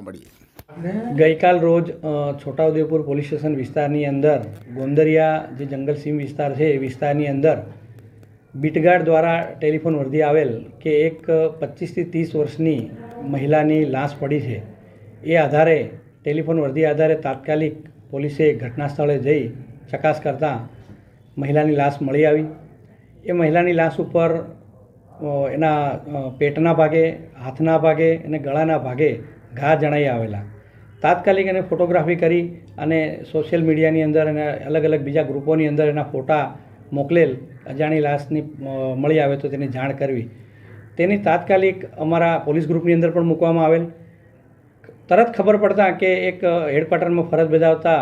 સાંભળીએ. ગઈકાલ રોજ છોટાઉદેપુર પોલીસ સ્ટેશન વિસ્તારની અંદર, ગોંદરિયા જે જંગલ સીમ વિસ્તાર છે એ વિસ્તારની અંદર બીટગાર્ડ દ્વારા ટેલિફોન વર્ધી આવેલ કે એક પચીસથી ત્રીસ વર્ષની મહિલાની લાશ પડી છે. એ આધારે, ટેલિફોન વર્ધી આધારે તાત્કાલિક પોલીસે ઘટના સ્થળે જઈ ચકાસ કરતાં મહિલાની લાશ મળી આવી. એ મહિલાની લાશ ઉપર એના પેટના ભાગે, હાથના ભાગે અને ગળાના ભાગે ઘા જણાઈ આવેલા. તાત્કાલિક એને ફોટોગ્રાફી કરી અને સોશિયલ મીડિયાની અંદર અને અલગ અલગ બીજા ગ્રુપોની અંદર એના ફોટા મોકલેલ, અજાણી લાશની મળી આવે તો તેની જાણ કરવી. તેની તાત્કાલિક અમારા પોલીસ ગ્રુપની અંદર પણ મૂકવામાં આવેલ. તરત ખબર પડતા કે એક હેડક્વાર્ટરમાં ફરજ બજાવતા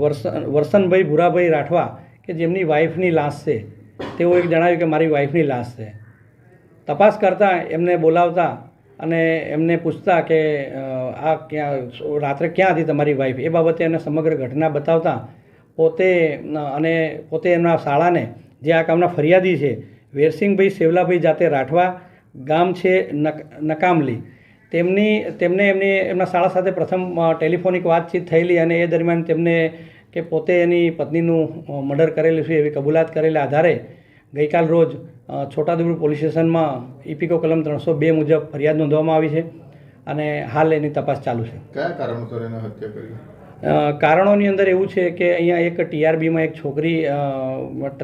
વરસન વરસનભાઈ ભૂરાભાઈ રાઠવા કે જેમની વાઈફની લાશ છે તેઓ એક જણાવ્યું કે મારી વાઈફની લાશ છે. તપાસ કરતાં એમને બોલાવતા અને એમને પૂછતા કે આ ક્યાં, રાત્રે ક્યાં હતી તમારી વાઈફ એ બાબતે એને સમગ્ર ઘટના બતાવતા પોતે અને પોતે એમના શાળાને, જે આ કામના ફરિયાદી છે, વેરસિંહભાઈ સેવલાભાઈ જાતે રાઠવા ગામ છે, નક, નકામલી. તેમની, તેમને એમની, એમના શાળા સાથે પ્રથમ ટેલિફોનિક વાતચીત થયેલી અને એ દરમિયાન તેમને કે પોતે એની પત્નીનું મર્ડર કરેલું છે એવી કબૂલાત કરેલા આધારે ગઈકાલ રોજ છોટાઉદેપુર પોલીસ સ્ટેશનમાં ઇપિકો કલમ ત્રણસો બે મુજબ ફરિયાદ નોંધવામાં આવી છે અને હાલ એની તપાસ ચાલુ છે. કયા કારણોસર એને હત્યા કરી? કારણોની અંદર એવું છે કે અહીંયા એક ટીઆરબીમાં એક છોકરી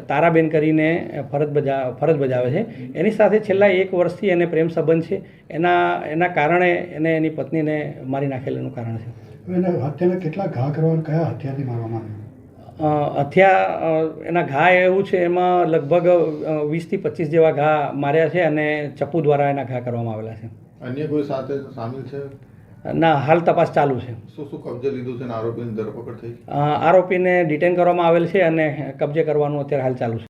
તારાબેન કરીને ફરજ બજા ફરજ બજાવે છે. એની સાથે છેલ્લા એક વર્ષથી એને પ્રેમ સંબંધ છે. એના એના કારણે એને એની પત્નીને મારી નાખેલાનું કારણ છે. એને હત્યાને કેટલા ઘા કરવા કયા હત્યાથી મારવામાં આવ્યું? હથિયા એના ઘા એવું છે એમાં લગભગ વીસથી પચીસ જેવા ઘા માર્યા છે અને ચપ્પુ દ્વારા એના ઘા કરવામાં આવેલા છે. અન્ય કોઈ સાથે સામેલ છે? ના હાલ તપાસ ચાલુ છે. શું શું કબજે લીધું છે આરોપીની ધરપકડ થઈ? આરોપીને ડિટેન કરવામાં આવેલ છે અને કબજે કરવાનું અત્યારે હાલ ચાલુ છે.